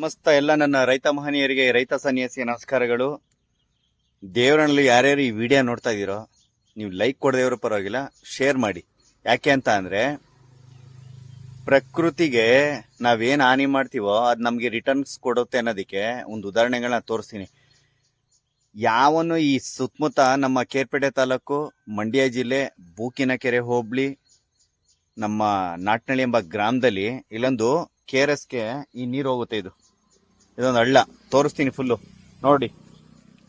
ಸಮಸ್ತ ಎಲ್ಲ ನನ್ನ ರೈತ ಮಹನೀಯರಿಗೆ, ರೈತ ಸನ್ಯಾಸಿ ನಮಸ್ಕಾರಗಳು. ದೇವರಲ್ಲಿ ಯಾರ್ಯಾರು ಈ ವಿಡಿಯೋ ನೋಡ್ತಾ ಇದ್ದೀರೋ, ನೀವು ಲೈಕ್ ಕೊಡದೇವ್ರ ಪರವಾಗಿಲ್ಲ ಶೇರ್ ಮಾಡಿ. ಯಾಕೆ ಅಂತ ಅಂದರೆ, ಪ್ರಕೃತಿಗೆ ನಾವೇನು ಹಾನಿ ಮಾಡ್ತೀವೋ, ಅದು ನಮಗೆ ರಿಟರ್ನ್ಸ್ ಕೊಡುತ್ತೆ ಅನ್ನೋದಕ್ಕೆ ಒಂದು ಉದಾಹರಣೆಗಳನ್ನ ತೋರಿಸ್ತೀನಿ. ಯಾವನು ಈ ಸುತ್ತಮುತ್ತ ನಮ್ಮ ಕೇರ್ಪೇಟೆ ತಾಲೂಕು, ಮಂಡ್ಯ ಜಿಲ್ಲೆ, ಬೂಕಿನಕೆರೆ ಹೋಬಳಿ, ನಮ್ಮ ನಾಟ್ನಳ್ಳಿ ಎಂಬ ಗ್ರಾಮದಲ್ಲಿ ಇಲ್ಲೊಂದು ಕೆ ಆರ್ ಎಸ್ಗೆ ಈ ನೀರು ಹೋಗುತ್ತೆ ಇದು. ಇದೊಂದು ಹಳ್ಳ. ತೋರಿಸ್ತೀನಿ ಫುಲ್ಲು ನೋಡಿ.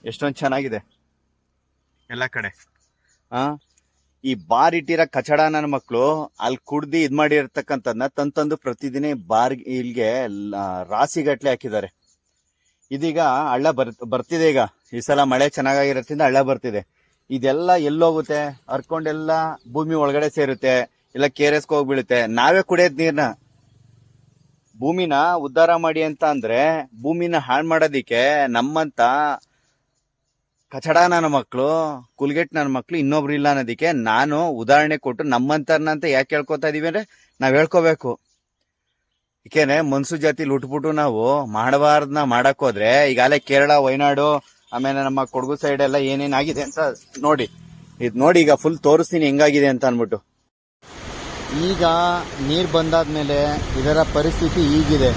ಎಷ್ಟೊಂದು ಚೆನ್ನಾಗಿದೆ. ಎಲ್ಲ ಕಡೆ. ಆ? ಈ ಬಾರ್ ಇಟ್ಟಿರೋ ಕಚಡ ನನ್ನ ಮಕ್ಕಳು ಅಲ್ಲಿ ಕುಡ್ದು ಇದು ಮಾಡಿರ್ತಕ್ಕಂಥದ್ನ ತಂತಂದು ಪ್ರತಿದಿನ ಬಾರ್ ಇಲ್ಲಿಗೆ ರಾಸಿ ಗಟ್ಲೆ ಹಾಕಿದ್ದಾರೆ. ಇದೀಗ ಹಳ್ಳ ಬರ್ ಬರ್ತಿದೆ ಈಗ. ಈ ಸಲ ಮಳೆ ಚೆನ್ನಾಗಿರೋದ್ರಿಂದ ಹಳ್ಳ ಬರ್ತಿದೆ. ಇದೆಲ್ಲ ಎಲ್ಲೋಗುತ್ತೆ ಹರ್ಕೊಂಡೆಲ್ಲ ಭೂಮಿ ಒಳಗಡೆ ಸೇರುತ್ತೆ ಇಲ್ಲ ಕೆ ಆರ್ ಎಸ್ಗೆ ಹೋಗ್ಬೀಳುತ್ತೆ ನಾವೇ ಕುಡಿಯೋದ್ ನೀರ್ನ. ಭೂಮಿನ ಉದ್ಧಾರ ಮಾಡಿ ಅಂತ ಅಂದ್ರೆ ಭೂಮಿನ ಹಾಳು ಮಾಡೋದಿಕ್ಕೆ ನಮ್ಮಂತ ಕಚಡ ನನ್ನ ಮಕ್ಕಳು ಕುಲ್ಗೆಟ್ ನನ್ನ ಮಕ್ಕಳು ಇನ್ನೊಬ್ರು ಇಲ್ಲ ಅನ್ನೋದಕ್ಕೆ ನಾನು ಉದಾಹರಣೆ ಕೊಟ್ಟು ನಮ್ಮಂತರ್ನ ಅಂತ ಯಾಕೆ ಹೇಳ್ಕೊತಾ ಇದೀವಿ ಅಂದ್ರೆ ನಾವ್ ಹೇಳ್ಕೋಬೇಕು. ಏಕೆಂದ್ರೆ ಮನ್ಸು ಜಾತಿ ಲುಟ್ಬಿಟ್ಟು ನಾವು ಮಾಡಬಾರ್ದನ್ನ ಮಾಡಕ್ ಹೋದ್ರೆ ಈಗಾಗಲೇ ಕೇರಳ, ವಯನಾಡು, ಆಮೇಲೆ ನಮ್ಮ ಕೊಡಗು ಸೈಡ್ ಎಲ್ಲ ಏನೇನಾಗಿದೆ ಅಂತ ನೋಡಿ. ಇದು ನೋಡಿ ಈಗ ಫುಲ್ ತೋರಿಸ್ತೀನಿ ಹೆಂಗಾಗಿದೆ ಅಂತ ಅನ್ಬಿಟ್ಟು ಈಗ ನೀರು ಬಂದಾದ ಮೇಲೆ ಇದರ ಪರಿಸ್ಥಿತಿ ಈಗಿದೆ.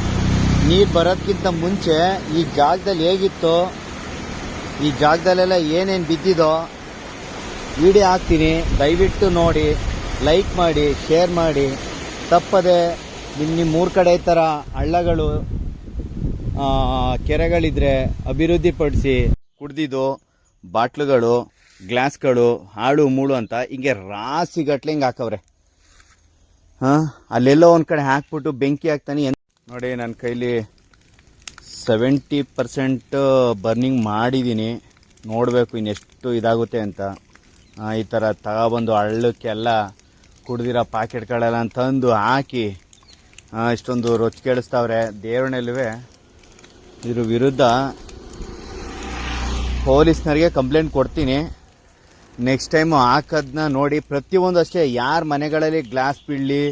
ನೀರು ಬರೋದ್ಕಿಂತ ಮುಂಚೆ ಈ ಜಾಗದಲ್ಲಿ ಹೇಗಿತ್ತು? ಈ ಜಾಗದಲ್ಲೆಲ್ಲ ಏನೇನು ಬಿದ್ದಿದೋ ವಿಡಿಯೋ ಹಾಕ್ತೀನಿ. ದಯವಿಟ್ಟು ನೋಡಿ, ಲೈಕ್ ಮಾಡಿ, ಶೇರ್ ಮಾಡಿ. ತಪ್ಪದೆ ನಿಮ್ಮ ನಿಮ್ಮ ಮೂರು ಕಡೆ ಥರ ಹಳ್ಳಗಳು ಕೆರೆಗಳಿದ್ರೆ ಕೆರೆಗಳಿದ್ರೆ ಅಭಿವೃದ್ಧಿಪಡಿಸಿ ಕುಡ್ದಿದ್ದು ಬಾಟ್ಲುಗಳು, ಗ್ಲಾಸ್ಗಳು ಹಾಳು ಮೂಳು ಅಂತ ಹಿಂಗೆ ರಾಸಿಗಟ್ಲೆ ಹಿಂಗೆ ಹಾಕವ್ರೆ. ಅಲ್ಲೆಲ್ಲೋ ಒಂದು ಕಡೆ ಹಾಕ್ಬಿಟ್ಟು ಬೆಂಕಿ ಹಾಕ್ತಾನೆ ನೋಡಿ ನನ್ನ ಕೈಲಿ ಸೆವೆಂಟಿ ಪರ್ಸೆಂಟ್ ಬರ್ನಿಂಗ್ ಮಾಡಿದ್ದೀನಿ ನೋಡಬೇಕು ಇನ್ನೆಷ್ಟು ಇದಾಗುತ್ತೆ ಅಂತ. ಈ ಥರ ತಗೊಬಂದು ಹಳ್ಳಕ್ಕೆಲ್ಲ ಕುಡ್ದಿರೋ ಪಾಕೆಟ್ಗಳೆಲ್ಲ ತಂದು ಹಾಕಿ ಇಷ್ಟೊಂದು ರೊಚ್ಚ ಕೇಳಿಸ್ತಾವ್ರೆ. ದೇವರನಲ್ಲುವೆ ಇದ್ರ ವಿರುದ್ಧ ಪೊಲೀಸ್ನರಿಗೆ ಕಂಪ್ಲೇಂಟ್ ಕೊಡ್ತೀನಿ. ನೆಕ್ಸ್ಟ್ ಟೈಮು ಹಾಕೋದನ್ನ ನೋಡಿ ಪ್ರತಿಯೊಂದು ಅಷ್ಟೇ ಯಾರ ಮನೆಗಳಲ್ಲಿ ಗ್ಲಾಸ್ ಬೀಳಲಿ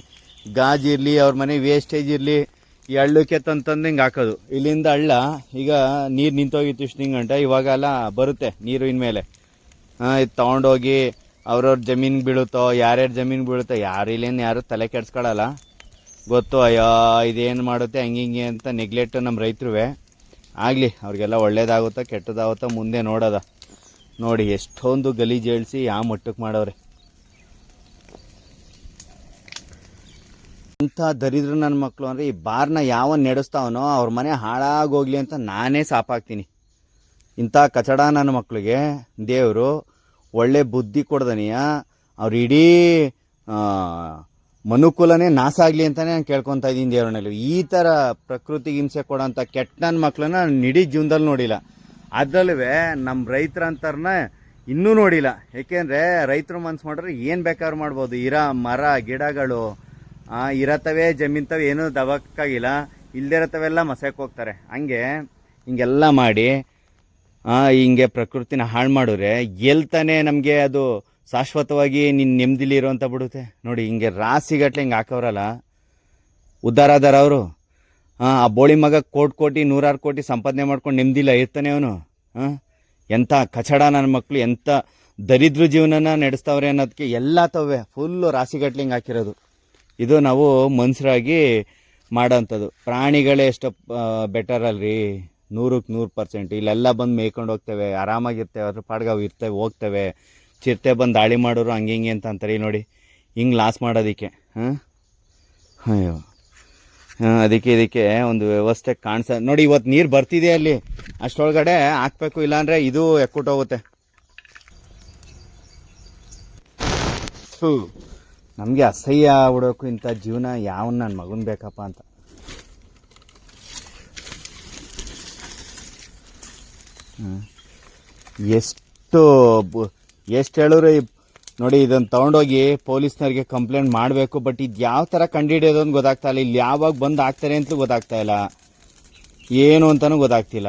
ಗಾಜಿರಲಿ ಅವ್ರ ಮನೆ ವೇಸ್ಟೇಜ್ ಇರಲಿ, ಈ ಹಳ್ಳಕ್ಕೆ ತಂತಂದು ಹಿಂಗೆ ಹಾಕೋದು. ಇಲ್ಲಿಂದ ಹಳ್ಳ, ಈಗ ನೀರು ನಿಂತೋಗಿತ್ತು ಇಷ್ಟು ಗಂಟೆ ಇವಾಗ ಎಲ್ಲ ಬರುತ್ತೆ ನೀರು ಇನ್ಮೇಲೆ. ಇದು ತೊಗೊಂಡೋಗಿ ಅವ್ರವ್ರ ಜಮೀನಿಗೆ ಬೀಳುತ್ತೋ, ಯಾರ್ಯಾರು ಜಮೀನು ಬೀಳುತ್ತೋ, ಯಾರು ಇಲ್ಲೇನು ಯಾರು ತಲೆ ಕೆಡ್ಸ್ಕೊಳಲ್ಲ. ಗೊತ್ತು, ಅಯ್ಯೋ, ಇದೇನು ಮಾಡುತ್ತೆ, ಹಂಗೆ ಹಿಂಗೆ ಅಂತ ನೆಗ್ಲೆಕ್ಟ್ ನಮ್ಮ ರೈತರುವೆ. ಆಗಲಿ, ಅವ್ರಿಗೆಲ್ಲ ಒಳ್ಳೇದಾಗುತ್ತೋ, ಕೆಟ್ಟದಾಗುತ್ತೋ ಮುಂದೆ ನೋಡೋದ. ನೋಡಿ, ಎಷ್ಟೊಂದು ಗಲೀಜು ಹೇಳ್ಸಿ ಯಾವ ಮಟ್ಟಕ್ಕೆ ಮಾಡವ್ರೆ. ಇಂಥ ದರಿದ್ರ ನನ್ನ ಮಕ್ಕಳು ಅಂದರೆ ಈ ಬಾರ್ನ ಯಾವ ನಡೆಸ್ತಾವನೋ ಅವ್ರ ಮನೆ ಹಾಳಾಗೋಗ್ಲಿ ಅಂತ ನಾನೇ ಸಾಪಾಗ್ತೀನಿ ಇಂಥ ಕಚಡ ನನ್ನ ಮಕ್ಕಳಿಗೆ ದೇವರು, ಒಳ್ಳೆ ಬುದ್ಧಿ ಕೊಡ್ದನಿಯ, ಅವ್ರ ಇಡೀ ಮನುಕುಲನೇ ನಾಶ ಆಗಲಿ ಅಂತಲೇ ನಾನು ಕೇಳ್ಕೊತಾ ಇದ್ದೀನಿ ದೇವ್ರನಲ್ಲಿ. ಈ ಥರ ಪ್ರಕೃತಿ ಹಿಂಸೆ ಕೊಡೋಂಥ ಕೆಟ್ಟ ನನ್ನ ಮಕ್ಕಳನ್ನ ನಾನು ಇಡೀ ಜೀವನದಲ್ಲಿ ನೋಡಿಲ್ಲ. ಅದರಲ್ಲೂ ನಮ್ಮ ರೈತರಂತಾರನ್ನ ಇನ್ನೂ ನೋಡಿಲ್ಲ. ಏಕೆಂದರೆ ರೈತರು ಮನ್ಸು ಮಾಡಿದ್ರೆ ಏನು ಬೇಕಾದ್ರೂ ಮಾಡ್ಬೋದು. ಇರೋ, ಮರ, ಗಿಡಗಳು ಆ, ಇರತ್ತವೆ ಜಮೀನ್ತವೆ ಏನೂ ದಬಕ್ಕಾಗಿಲ್ಲ. ಇಲ್ದಿರತ್ತವೆಲ್ಲ ಮಸಕ್ಕೆ ಹೋಗ್ತಾರೆ. ಹಂಗೆ ಹಿಂಗೆಲ್ಲ ಮಾಡಿ ಹಿಂಗೆ ಪ್ರಕೃತಿನ ಹಾಳು ಮಾಡಿದ್ರೆ ಎಲ್ತಾನೆ ನಮಗೆ ಅದು ಶಾಶ್ವತವಾಗಿ ನಿನ್ನ ನೆಮ್ಮದಿಲಿ ಇರುವಂತ ಬಿಡುತ್ತೆ. ನೋಡಿ ಹಿಂಗೆ ರಾಸಿಗಟ್ಲೆ ಹಿಂಗೆ ಹಾಕವ್ರಲ್ಲ. ಉದ್ಧಾರ ಅವರು. ಅವರು ಆ ಬೋಳಿ ಮಗ ಕೋಟಿ ಕೋಟಿ ನೂರಾರು ಕೋಟಿ ಸಂಪಾದನೆ ಮಾಡ್ಕೊಂಡು ನೆಮ್ಮದಿಲ್ಲ ಇರ್ತಾನೆ ಅವನು. ಹಾಂ ಎಂಥ ಕಚಡ ನನ್ನ ಮಕ್ಕಳು ಎಂಥ ದರಿದ್ರ ಜೀವನನ ನಡೆಸ್ತಾವ್ರೆ ಅನ್ನೋದಕ್ಕೆ ಎಲ್ಲ ತವೆ ಫುಲ್ಲು ರಾಸಿಗಟ್ಲೆ ಹಿಂಗೆ ಹಾಕಿರೋದು. ಇದು ನಾವು ಮನುಷ್ಯರಾಗಿ ಮಾಡೋಂಥದ್ದು. ಪ್ರಾಣಿಗಳೇ ಎಷ್ಟು ಬೆಟರ್ ಅಲ್ರಿ. ನೂರಕ್ಕೆ ನೂರು ಪರ್ಸೆಂಟ್ ಇಲ್ಲೆಲ್ಲ ಬಂದು ಮೇಯ್ಕೊಂಡು ಹೋಗ್ತೇವೆ. ಆರಾಮಾಗಿರ್ತೇವೆ. ಅದ್ರ ಪಾಡ್ಗೆ ಅವು ಇರ್ತೇವೆ, ಹೋಗ್ತೇವೆ. ಚಿರತೆ ಬಂದು ದಾಳಿ ಮಾಡೋರು ಹಂಗೆ ಹಿಂಗೆ ಅಂತ ಅಂತಾರೆ. ನೋಡಿ, ಹಿಂಗೆ ಲಾಸ್ ಮಾಡೋದಕ್ಕೆ, ಹಾಂ? ಅಯ್ಯೋ. ಹಾಂ, ಅದಕ್ಕೆ ಇದಕ್ಕೆ ಒಂದು ವ್ಯವಸ್ಥೆ ಕಾಣಿಸ, ನೋಡಿ ಇವತ್ತು ನೀರು ಬರ್ತಿದೆ ಅಲ್ಲಿ. ಅಷ್ಟರೊಳಗಡೆ ಹಾಕ್ಬೇಕು, ಇಲ್ಲಾಂದರೆ ಇದು ಎಕ್ಕುಟ್ಟೋಗುತ್ತೆ ಹೂ ನಮಗೆ ಅಸಹ್ಯ ಆಗ್ಬಿಡೋಕು ಇಂಥ ಜೀವನ ಯಾವ ನನ್ನ ಮಗನ ಬೇಕಪ್ಪ ಅಂತ. ಎಷ್ಟು ಎಷ್ಟು ಹೇಳಿದ್ರು ನೋಡಿ ಇದನ್ನು ತೊಗೊಂಡೋಗಿ ಪೊಲೀಸ್ನವ್ರಿಗೆ ಕಂಪ್ಲೇಂಟ್ ಮಾಡಬೇಕು, ಬಟ್ ಇದು ಯಾವ ಥರ ಕಂಡುಹಿಡಿಯೋದು ಅಂತ ಗೊತ್ತಾಗ್ತಾ ಇಲ್ಲ. ಇಲ್ಲಿ ಯಾವಾಗ ಬಂದು ಆಗ್ತಾರೆ ಅಂತಲೂ ಗೊತ್ತಾಗ್ತಾ ಇಲ್ಲ. ಏನು ಅಂತಲೂ ಗೊತ್ತಾಗ್ತಿಲ್ಲ.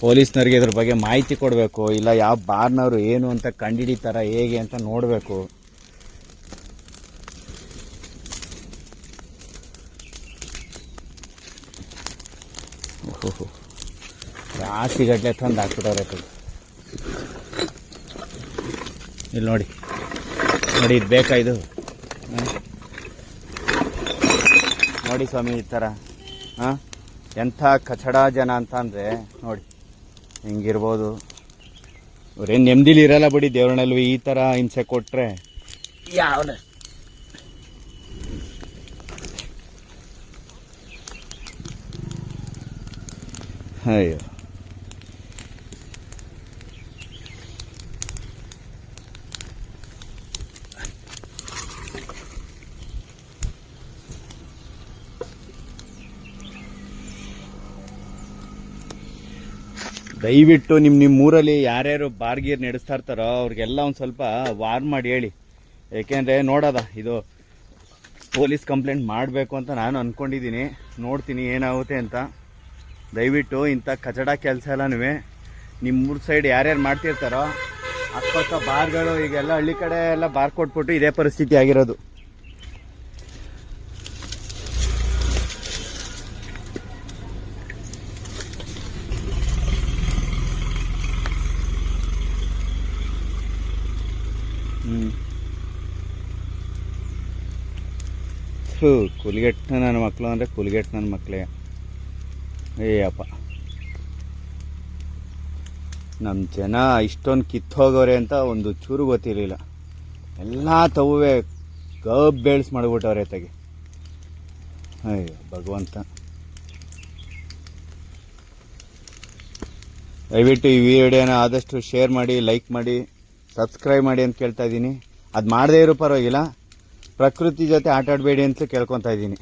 ಪೊಲೀಸ್ನವ್ರಿಗೆ ಇದ್ರ ಬಗ್ಗೆ ಮಾಹಿತಿ ಕೊಡಬೇಕು, ಇಲ್ಲ ಯಾವ ಬಾರ್ನವರು ಏನು ಅಂತ ಕಂಡುಹಿಡಿತಾರ ಹೇಗೆ ಅಂತ ನೋಡಬೇಕು. ಓಹೋ ಗಟ್ಟಲೆ ತಂದು ಹಾಕ್ಬಿಟ್ಟವ್ರೆ ಇಲ್ಲಿ ನೋಡಿ ನೋಡಿ ಇದು ಬೇಕಾ ಇದು? ನೋಡಿ ಸ್ವಾಮಿ ಈ ಥರ. ಹಾಂ? ಎಂಥ ಕಚಡ ಜನ ಅಂತ ಅಂದರೆ, ನೋಡಿ. ಹಿಂಗಿರ್ಬೋದು. ಅವ್ರೇನು ನೆಮ್ಮದಿಲಿ ಇರಲ್ಲ ಬಿಡಿ ದೇವ್ರನಲ್ವಿ ಈ ಥರ ಹಿಂಸೆ ಕೊಟ್ಟರೆ ಯಾವನ? ಅಯ್ಯೋ. ದಯವಿಟ್ಟು ನಿಮ್ಮ ನಿಮ್ಮ ಊರಲ್ಲಿ ಯಾರ್ಯಾರು ಬಾರ್ಗೀರ್ ನಡೆಸ್ತಾ ಇರ್ತಾರೋ ಅವ್ರಿಗೆಲ್ಲ ಒಂದು ಸ್ವಲ್ಪ ವಾರ್ ಮಾಡಿ ಹೇಳಿ. ಏಕೆಂದರೆ ನೋಡೋದ, ಇದು ಪೊಲೀಸ್ ಕಂಪ್ಲೇಂಟ್ ಮಾಡಬೇಕು ಅಂತ ನಾನು ಅಂದ್ಕೊಂಡಿದ್ದೀನಿ ನೋಡ್ತೀನಿ ಏನಾಗುತ್ತೆ ಅಂತ. ದಯವಿಟ್ಟು ಇಂಥ ಕಚಡ ಕೆಲಸ ಎಲ್ಲನೂ ನಿಮ್ಮೂರ ಸೈಡ್ ಯಾರ್ಯಾರು ಮಾಡ್ತಿರ್ತಾರೋ ಅಕ್ಕಪಕ್ಕ ಬಾರ್ಗಳು, ಈಗೆಲ್ಲ ಹಳ್ಳಿ ಕಡೆ ಎಲ್ಲ ಬಾರ್ ಕೊಟ್ಬಿಟ್ಟು ಇದೇ ಪರಿಸ್ಥಿತಿ ಆಗಿರೋದು. ಹ್ಞೂ ಥೂ ಕುಲಿಗೆಟ್ಟ ನನ್ನ ಮಕ್ಕಳು ಅಂದರೆ ಕುಲಿಗೆಟ್ಟ ನನ್ನ ಮಕ್ಕಳೇ ಏಯಪ್ಪ ನಮ್ಮ ಜನ ಇಷ್ಟೊಂದು ಕಿತ್ತೋಗವ್ರೆ ಅಂತ ಒಂದು ಚೂರು ಗೊತ್ತಿರಲಿಲ್ಲ. ಎಲ್ಲ ತವೇ ಗಬ್ ಬೇಳ್ಸಿ ಮಾಡಿಬಿಟ್ಟವ್ರೆ ತೆಗೆ ಅಯ್ಯೋ, ಭಗವಂತ. ದಯವಿಟ್ಟು ಈ ವಿಡಿಯೋನ ಆದಷ್ಟು ಶೇರ್ ಮಾಡಿ, ಲೈಕ್ ಮಾಡಿ. ಸಬ್ಸ್ಕ್ರೈಬ್ ಮಾಡಿ ಅಂತ ಕೇಳ್ತಾ ಇದ್ದೀನಿ. ಅದು ಮಾಡದೇ ಇರೋ ಪರವಾಗಿಲ್ಲ. ಪ್ರಕೃತಿ ಜೊತೆ ಆಟಾಡಬೇಡಿ ಅಂತ ಕೇಳ್ಕೊತಾ ಇದ್ದೀನಿ.